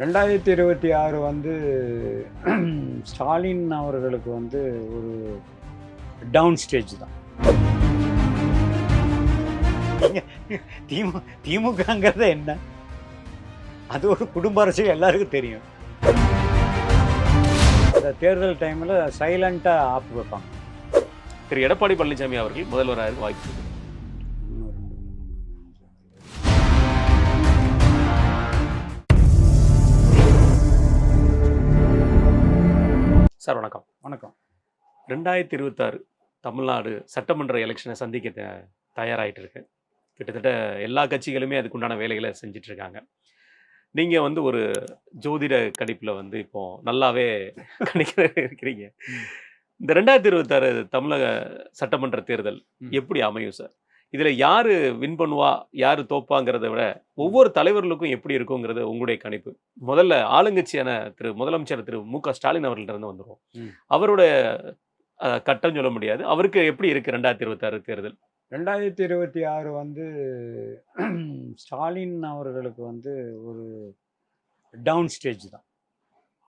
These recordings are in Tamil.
ரெண்டாயிரத்தி இருபத்தி ஆறு வந்து ஸ்டாலின் அவர்களுக்கு வந்து ஒரு டவுன் ஸ்டேஜ் தான். திமு திமுகங்கிறது என்ன? அது ஒரு குடும்ப அரசியல் எல்லாருக்கும் தெரியும். அந்த தேர்தல் டைமில் சைலண்ட்டாக ஆப்பு வைப்பாங்க. திரு எடப்பாடி பழனிசாமி அவர்கள் முதல்வராக வாய்ப்பு சார் வணக்கம். வணக்கம். ரெண்டாயிரத்தி இருபத்தாறு தமிழ்நாடு சட்டமன்ற எலெக்ஷனை சந்திக்க த- தயாராயிட்டு இருக்கு கிட்டத்தட்ட எல்லா கட்சிகளுமே அதுக்குண்டான வேலைகளை செஞ்சுட்டு இருக்காங்க நீங்க வந்து ஒரு ஜோதிட கணிப்புல வந்து இப்போ நல்லாவே கணிக்கிற இருக்கிறீங்க. இந்த ரெண்டாயிரத்தி இருபத்தாறு தமிழக சட்டமன்ற தேர்தல். எப்படி அமையும் சார்? இதுல யாரு வின் பண்ணுவா யாரு தோப்பாங்கிறத விட ஒவ்வொரு தலைவர்களுக்கும் எப்படி இருக்குங்கிறது உங்களுடைய கணிப்பு. முதல்ல ஆளுங்கட்சியான திரு முதலமைச்சர் திரு மு க ஸ்டாலின் அவர்கள்ட்ட இருந்து வந்துருவோம். ம். அவரோட கட்டம் சொல்ல முடியாது. அவருக்கு எப்படி இருக்கு ரெண்டாயிரத்தி இருபத்தாறு தேர்தல்? ரெண்டாயிரத்தி இருபத்தி ஆறு வந்து ஸ்டாலின் அவர்களுக்கு வந்து ஒரு டவுன் ஸ்டேஜ் தான்.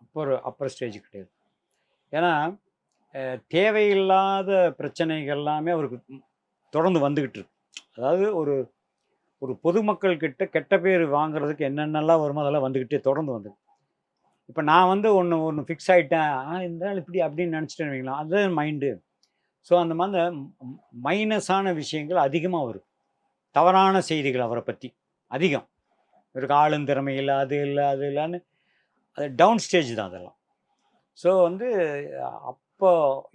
அப்பர் அப்பர் ஸ்டேஜ் கிடையாது. ஏன்னா தேவையில்லாத பிரச்சனைகள் எல்லாமே அவருக்கு தொடர்ந்து வந்துக்கிட்டு இருக்கு. அதாவது ஒரு ஒரு பொதுமக்கள் கிட்ட கெட்ட பேர் வாங்குறதுக்கு என்னென்னலாம் வருமோ அதெல்லாம் வந்துக்கிட்டே தொடர்ந்து வந்து இப்போ நான் வந்து ஒன்று ஒன்று ஃபிக்ஸ் ஆகிட்டேன் ஆனால் இருந்தாலும் இப்படி அப்படின்னு நினச்சிட்டேன்னு வைங்களா அதுதான் மைண்டு ஸோ அந்த மாதிரி மைனஸான விஷயங்கள் அதிகமாக வரும். தவறான செய்திகள் அவரை பற்றி அதிகம். இவருக்கு ஆளும் திறமை இல்லை அது இல்லை அது இல்லைன்னு. அது டவுன் ஸ்டேஜ் தான் அதெல்லாம். ஸோ வந்து அப் அப்போ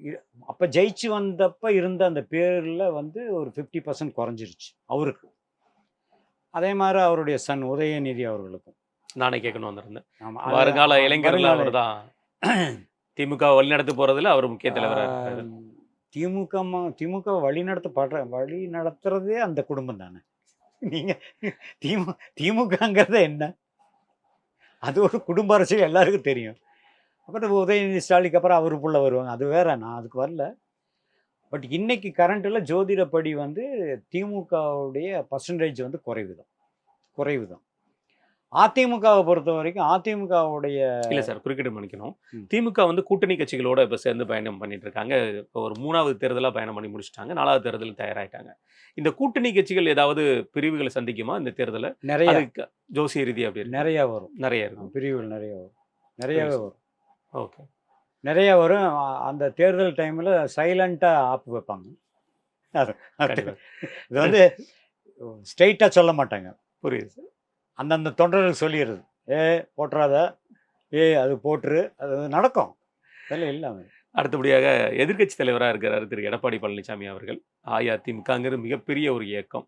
அப்போ ஜெயிச்சு வந்தப்போ இருந்த அந்த பேரில் வந்து ஒரு ஃபிஃப்டி பர்சன்ட் குறைஞ்சிருச்சு அவருக்கு. அதே மாதிரி அவருடைய சன் உதயநிதி அவர்களுக்கும். நானே கேட்கணும் வந்திருந்தேன். ஆமா, அது- வருங்கால இளைஞர்கள் அவர் தான் திமுக வழிநடத்த போறதுல அவர் முக்கிய ஆம், திமுக திமுக வழி நடத்தப்படுற வழி நடத்துறதே அந்த குடும்பம் தானே. நீங்க திமு திமுகங்கிறது என்ன? அது ஒரு குடும்ப அரசியல் எல்லாருக்கும் தெரியும். அப்புறம் உதயநிதி ஸ்டாலினுக்கு அப்புறம் அவர் புள்ள வருவாங்க. அது வேற நான் அதுக்கு வரல. பட் இன்னைக்கு கரண்ட்டில் ஜோதிடப்படி வந்து திமுகவுடைய பர்சன்டேஜ் வந்து குறைவு தான் குறைவு தான் அதிமுகவை பொறுத்த வரைக்கும் அதிமுகவுடைய இல்ல சார் குறுக்கிட்டு மன்னிக்கணும். திமுக வந்து கூட்டணி கட்சிகளோட இப்ப சேர்ந்து பயணம் பண்ணிட்டு இருக்காங்க. இப்போ ஒரு மூணாவது தேர்தலா பயணம் பண்ணி முடிச்சிட்டாங்க. நாலாவது தேர்தல் தயாராயிட்டாங்க. இந்த கூட்டணி கட்சிகள் ஏதாவது பிரிவுகளை சந்திக்குமா இந்த தேர்தலை? நிறைய. ஜோசிய ரீதி அப்படி நிறைய வரும். நிறைய இருக்கும் பிரிவுகள் நிறைய வரும். நிறையவே வரும். ஓகே. நிறைய வரும். அந்த தேர்தல் டைமில் சைலண்ட்டாக ஆப்பு வைப்பாங்க. அது-. இது வந்து ஸ்ட்ரெயிட்டாக சொல்ல மாட்டாங்க. புரியுது அந்தந்த தொண்டர்கள் சொல்லிடுறது. ஏ போட்டுறாத. ஏ அது போட்டுரு. அது வந்து நடக்கும். அதெல்லாம் இல்லாமல் அடுத்தபடியாக எதிர்க்கட்சி தலைவராக இருக்கிறார் திரு. எடப்பாடி பழனிசாமி அவர்கள். அஇஅதிமுகங்கிறது மிகப்பெரிய ஒரு இயக்கம்.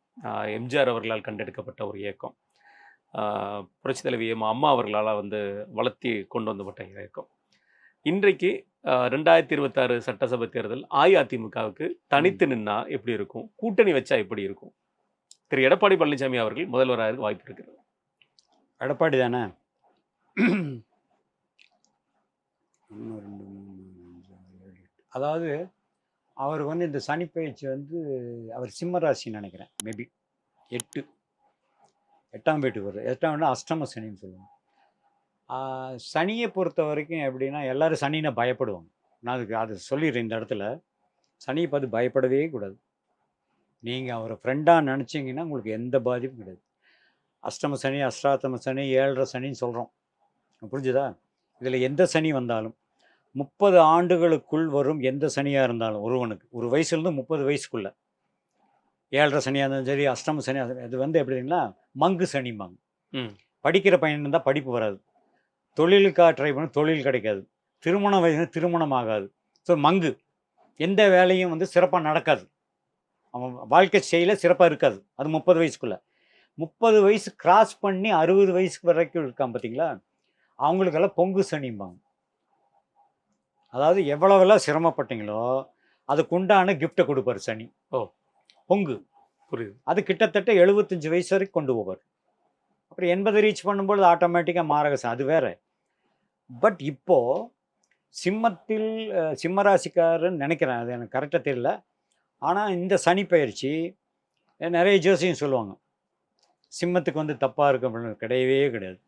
எம்ஜிஆர் அவர்களால் கண்டெடுக்கப்பட்ட ஒரு இயக்கம். ஆஹ் புரட்சித் தலைவி எம் அம்மா அவர்களால் வந்து வளர்த்தி கொண்டு வந்தப்பட்ட இயக்கம். இன்றைக்கு ரெண்டாயிரத்தி இருபத்தாறு சட்டசபை தேர்தல் அஇஅதிமுகவுக்கு தனித்து நின்னா எப்படி இருக்கும்? கூட்டணி வச்சா எப்படி இருக்கும்? திரு. எடப்பாடி பழனிசாமி அவர்கள் முதல்வராக வாய்ப்பு இருக்கிறது. எடப்பாடி தானே. அதாவது அவருக்கு வந்து இந்த சனி பயிற்சி வந்து அவர் சிம்ம ராசின்னு நினைக்கிறேன். மேபி எட்டு. எட்டாம் வீட்டுக்கு வருது எட்டாம் வீடு அஷ்டம சனின்னு சொல்லுவாங்க. சனியை பொறுத்த வரைக்கும் எப்படின்னா எல்லாரும் சனினை பயப்படுவாங்க. நான் அதுக்கு அது சொல்லிடுறேன் இந்த இடத்துல. சனியை பார்த்து பயப்படவே கூடாது. நீங்கள் அவரை ஃப்ரெண்டாக நினச்சிங்கன்னா உங்களுக்கு எந்த பாதிப்பும் கிடையாது. அஷ்டம சனி அஷ்டாத்தம சனி ஏழரை சனின்னு சொல்கிறோம் புரிஞ்சுதா? இதில் எந்த சனி வந்தாலும் முப்பது ஆண்டுகளுக்குள் வரும் எந்த சனியாக இருந்தாலும் ஒருவனுக்கு. ஒரு வயசுலேருந்து முப்பது வயசுக்குள்ள. ஏழரை சனியாக இருந்தாலும் சரி அஷ்டம சனி அது வந்து எப்படின்னா மங்கு சனிம்பாங்க. ம். படிக்கிற பையன் இருந்தால் படிப்பு வராது. தொழிலுக்காக ட்ரை பண்ண தொழில் கிடைக்காது. திருமணம் வயசு திருமணம் ஆகாது ஸோ மங்கு. எந்த வேலையும் வந்து சிறப்பாக நடக்காது. அவன் வாழ்க்கை செயல சிறப்பாக இருக்காது. அது முப்பது வயசுக்குள்ள. முப்பது வயசு கிராஸ் பண்ணி அறுபது வயசுக்கு வரைக்கும் இருக்கான் பார்த்தீங்களா அவங்களுக்கெல்லாம் பொங்கு சனிம்பாங்க. அதாவது எவ்வளவெல்லாம் சிரமப்பட்டீங்களோ அதுக்குண்டான கிஃப்ட்டை கொடுப்பார் சனி. ஓ. பொங்கு. புரியுது. அது கிட்டத்தட்ட எழுபத்தஞ்சு வயசு வரைக்கும் கொண்டு போவார். அப்புறம் எண்பது ரீச் பண்ணும்போது ஆட்டோமேட்டிக்காக மாரகசம் அது வேற. பட் இப்போது சிம்மத்தில் சிம்மராசிக்காரன்னு நினைக்கிறேன் அது எனக்கு கரெக்டாக தெரியல. ஆனால் இந்த சனி பயிற்சி நிறைய ஜோசியம் சொல்லுவாங்க. சிம்மத்துக்கு வந்து தப்பாக இருக்கும் அப்படின்னு கிடையவே கிடையாது.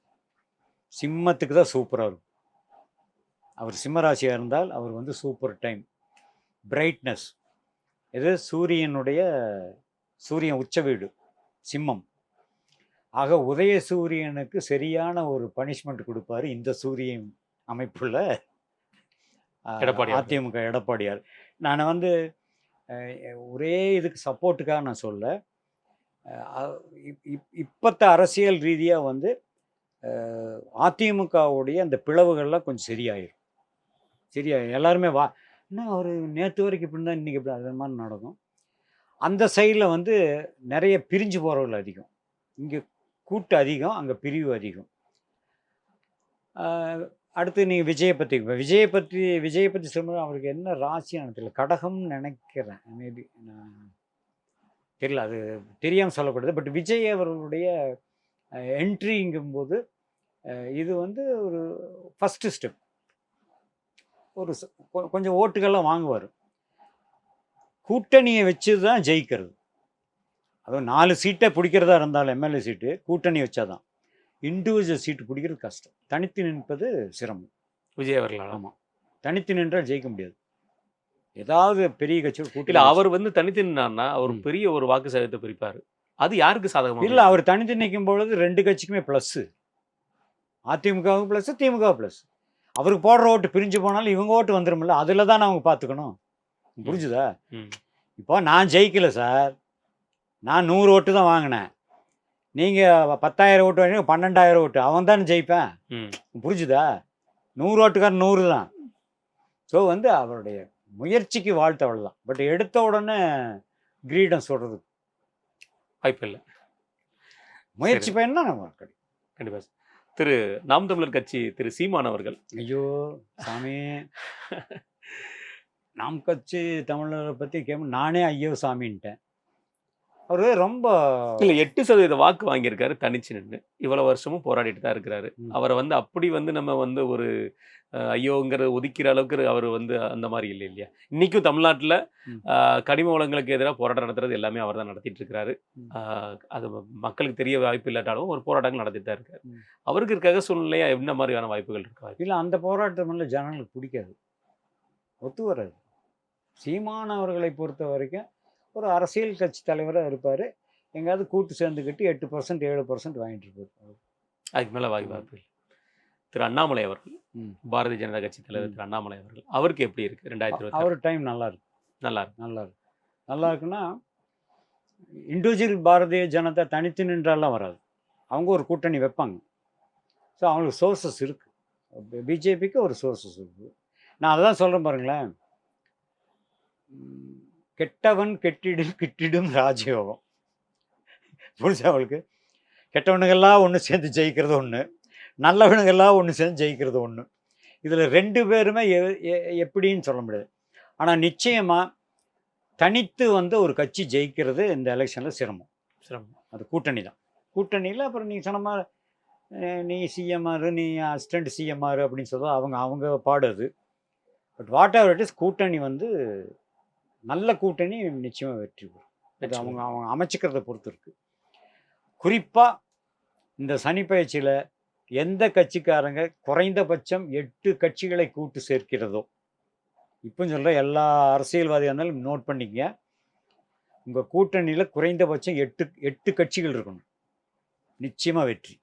சிம்மத்துக்கு தான் சூப்பராக இருக்கும். அவர் சிம்மராசியாக இருந்தால் அவர் வந்து சூப்பர் டைம் பிரைட்னஸ் இது சூரியனுடைய சூரியன் உச்ச வீடு சிம்மம். ஆக உதய சூரியனுக்கு சரியான ஒரு பனிஷ்மெண்ட் கொடுப்பாரு இந்த சூரியன் அமைப்புள்ள எடப்பாடி. அதிமுக எடப்பாடியார். நான் வந்து ஒரே இதுக்கு சப்போர்ட்டுக்காக நான் சொல்ல இப்பத்த அரசியல் ரீதியாக வந்து அதிமுகவுடைய அந்த பிளவுகள்லாம் கொஞ்சம் சரியாயிரும். சரியாயிரும் எல்லாருமே வா என்ன அவர் நேற்று வரைக்கும் இப்படி தான் இன்றைக்கி இப்படி அது மாதிரி நடக்கும். அந்த சைடில் வந்து நிறைய பிரிஞ்சு போகிறவர்கள் அதிகம். இங்கே கூட்டு அதிகம் அங்கே பிரிவு அதிகம். அடுத்து நீங்கள் விஜயை பற்றி விஜயை பற்றி விஜயை பற்றி சொல்லும்போது அவருக்கு என்ன ராசி எனக்கு தெரியல. கடகம்னு நினைக்கிறேன். மேபி நான் தெரியல. அது தெரியாமல் சொல்லக்கூடாது பட் விஜய் அவர்களுடைய என்ட்ரிங்கும்போது இது வந்து ஒரு ஃபஸ்ட்டு ஸ்டெப் ஒரு கொஞ்சம் ஓட்டுகள்லாம் வாங்குவார். கூட்டணியை வச்சு தான் ஜெயிக்கிறது. அதுவும் நாலு சீட்டை பிடிக்கிறதா இருந்தாலும் எம்எல்ஏ சீட்டு கூட்டணி வச்சாதான். இண்டிவிஜுவல் சீட்டு பிடிக்கிறது கஷ்டம். தனித்து நிற்பது சிரமம். விஜய் அவர்களால். ஆமாம் தனித்து நின்றால் ஜெயிக்க முடியாது. ஏதாவது பெரிய கட்சியோட இல்ல கூட்டணி அவர் வந்து தனித்து நின்னார்னா அவர். பெரிய ஒரு வாக்கு சதவீதத்தை பிரிப்பாரு. அது யாருக்கு சாதகமா இல்லை அவர் தனித்து நிற்கும் பொழுது ரெண்டு கட்சிக்குமே ப்ளஸ்ஸு அதிமுகவுக்கு ப்ளஸ் திமுக ப்ளஸ் அவருக்கு போடுற ஓட்டு பிரிஞ்சு போனாலும் இவங்க ஓட்டு வந்துருமில்ல அதில் தான் அவங்க பார்த்துக்கணும். புரிஞ்சுதா. இப்போ நான் ஜெயிக்கல சார். நான் நூறு ஓட்டு தான் வாங்கினேன். நீங்கள் பத்தாயிரம் ஓட்டு வாங்கினீங்க பன்னெண்டாயிரம் ஓட்டு. அவன் தானே ஜெயிப்பேன். புரிஞ்சுதா? நூறு ஓட்டுக்காரன் நூறு தான். ஸோ வந்து அவருடைய முயற்சிக்கு வாழ்த்து அவ்வளோதான் பட் எடுத்த உடனே கிரீடம் சொல்கிறது வாய்ப்பு இல்லை. முயற்சி சரி. பையனா நம்ம கிடைக்கும் கண்டிப்பா. திரு நாம் தமிழர் கட்சி திரு சீமான் அவர்கள். ஐயோ சாமி. நாம் கட்சி தமிழரை பற்றி கேட்க நானே ஐயோ சாமின்ட்டேன். அவர் ரொம்ப இல்ல எட்டு சதவீத வாக்கு வாங்கியிருக்காரு தனிச்சு நின்று இவ்வளவு வருஷமும் போராடிட்டு தான் இருக்கிறாரு. அவரை வந்து அப்படி வந்து நம்ம வந்து ஒரு ஐயோங்கிற ஒதுக்கிற அளவுக்கு அவர் வந்து அந்த மாதிரி இல்லை இல்லையா? இன்னைக்கும் தமிழ்நாட்டுல கனிம வளங்களுக்கு எதிராக போராட்டம் நடத்துறது எல்லாமே அவர் தான் நடத்திட்டு இருக்கிறாரு. அது மக்களுக்கு தெரிய வாய்ப்பு இல்லாட்டாலும் ஒரு போராட்டங்கள் நடத்திட்டு தான் இருக்காரு. அவருக்கு இருக்காக சூழ்நிலையா என்ன மாதிரியான வாய்ப்புகள் இருக்கா? இல்லை அந்த போராட்டம் மேலே ஜனங்களுக்கு பிடிக்காது. ஒத்து வராது. சீமான் அவர்களை பொறுத்த வரைக்கும் ஒரு அரசியல் கட்சி தலைவராக இருப்பார். எங்கேயாவது கூட்டு சேர்ந்துக்கிட்டு எட்டு பர்சன்ட் ஏழு பர்சன்ட் வாங்கிட்டு இருப்பார் அதுக்கு மேல வாய் வாய்ப்பு திரு அண்ணாமலை அவர்கள். பாரதிய ஜனதா கட்சி தலைவர். திரு அண்ணாமலை அவர்கள் அவருக்கு எப்படி இருக்கு ரெண்டாயிரத்தி இருபத்தி அவர் டைம் நல்லா இருக்கு நல்லா இருக்கு. நல்லா இருக்கு. நல்லா இருக்குன்னா இண்டிவிஜுவல் பாரதிய ஜனதா தனித்து நின்றாலாம் வராது. அவங்க ஒரு கூட்டணி வைப்பாங்க. ஸோ அவங்களுக்கு சோர்சஸ் இருக்குது பிஜேபிக்கு ஒரு சோர்சஸ் இருக்குது நான் அதான் சொல்கிறேன் பாருங்களேன். கெட்டவன் கெட்டிடும் கிட்டிடும் ராஜயோகம். புரிஞ்சா அவளுக்கு கெட்டவனுங்கெல்லாம் ஒன்று சேர்ந்து ஜெயிக்கிறது ஒன்று நல்லவனுங்கெல்லாம் ஒன்று சேர்ந்து ஜெயிக்கிறது ஒன்று இதில் ரெண்டு பேருமே எப்படின்னு சொல்ல முடியாது. ஆனால் நிச்சயமாக தனித்து வந்து ஒரு கட்சி ஜெயிக்கிறது இந்த எலெக்ஷனில் சிரமம். சிரமம். அது கூட்டணி தான். கூட்டணியில் அப்புறம் நீங்கள் சொன்ன மாதிரி நீ சிஎம்ஆர் நீ அசிஸ்டண்ட் சிஎம்ஆர் அப்படின்னு சொல்ல அவங்க அவங்க பாடு அது. But whatever it is கூட்டணி வந்து நல்ல கூட்டணி நிச்சயமாக வெற்றி பெறும். அது அவங்க அவங்க அமைச்சிக்கிறத பொறுத்து இருக்கு. குறிப்பாக இந்த சனிப்பயிற்சியில் எந்த கட்சிக்காரங்க குறைந்தபட்சம் எட்டு கட்சிகளை கூட்டு சேர்க்கிறதோ இப்போ சொல்கிற எல்லா அரசியல்வாதியாக இருந்தாலும் நோட் பண்ணிக்கங்க. உங்கள் கூட்டணியில் குறைந்தபட்சம் எட்டு எட்டு கட்சிகள் இருக்கணும். நிச்சயமாக வெற்றி.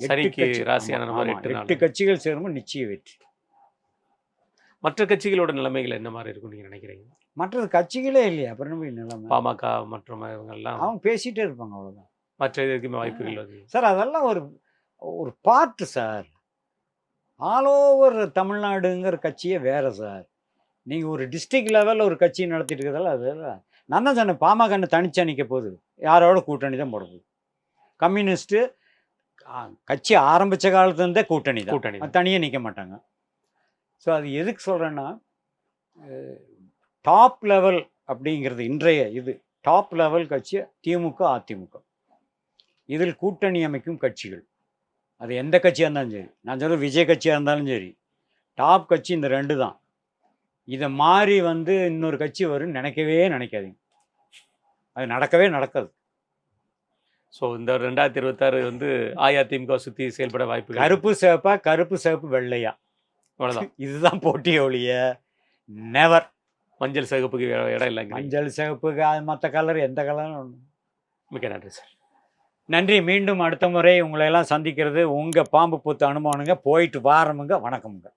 எட்டு கட்சிகள் சேரும்போது நிச்சய வெற்றி. மற்ற கட்சிகளோட நிலைமைகள் என்ன மாதிரி இருக்கும் நீங்க நினைக்கிறீங்க? மற்றது கட்சிகளே இல்லையா போய் நிலைமை? பாமக மற்றும் இவங்க எல்லாம் அவங்க பேசிகிட்டே இருப்பாங்க அவ்வளோதான் மற்ற இதுக்கு வாய்ப்புகள் சார் அதெல்லாம் ஒரு ஒரு பார்ட்டு சார். ஆல் ஓவர் தமிழ்நாடுங்கிற கட்சியே வேறு சார். நீங்கள் ஒரு டிஸ்ட்ரிக்ட் லெவலில் ஒரு கட்சி நடத்திட்டு இருக்கிறதால அது நான் தான் சொன்னேன் பாமக தனிச்சா நிற்க போகுது. யாரோட கூட்டணி தான் போட போகுது. கம்யூனிஸ்ட்டு கட்சி ஆரம்பித்த காலத்துலேருந்தே கூட்டணி தான். கூட்டணி தான். தனியாக நிற்க மாட்டாங்க. ஸோ அது எதுக்கு சொல்கிறேன்னா டாப் லெவல் அப்படிங்கிறது இன்றைய இது. டாப் லெவல் கட்சி திமுக அதிமுக. இதில் கூட்டணி அமைக்கும் கட்சிகள். அது எந்த கட்சியாக இருந்தாலும் சரி. நான் சொல்ல விஜய் கட்சியாக இருந்தாலும் சரி. டாப் கட்சி இந்த ரெண்டு தான். இதை மாறி வந்து இன்னொரு கட்சி வரும்னு நினைக்கவே நினைக்காதீங்க. அது நடக்கவே நடக்காது. ஸோ இந்த ரெண்டாயிரத்தி இருபத்தாறு வந்து அஇஅதிமுக சுற்றி செயல்பட வாய்ப்பு கருப்பு சிவப்பா கருப்பு சிவப்பு வெள்ளையா? அவ்வளோதான் இதுதான் போட்டி ஒழிய. நெவர் மஞ்சள் சிகப்புக்கு இடம் இல்லைங்க. மஞ்சள் சிவப்புக்கு அது மற்ற கலர் எந்த கலரும் மிக்க நன்றி சார் நன்றி. மீண்டும் அடுத்த முறை உங்களை எல்லாம் சந்திக்கிறது உங்கள் பாம்பு பூத்து அனுமானுங்க போயிட்டு வாரமுங்க. வணக்கமுங்க.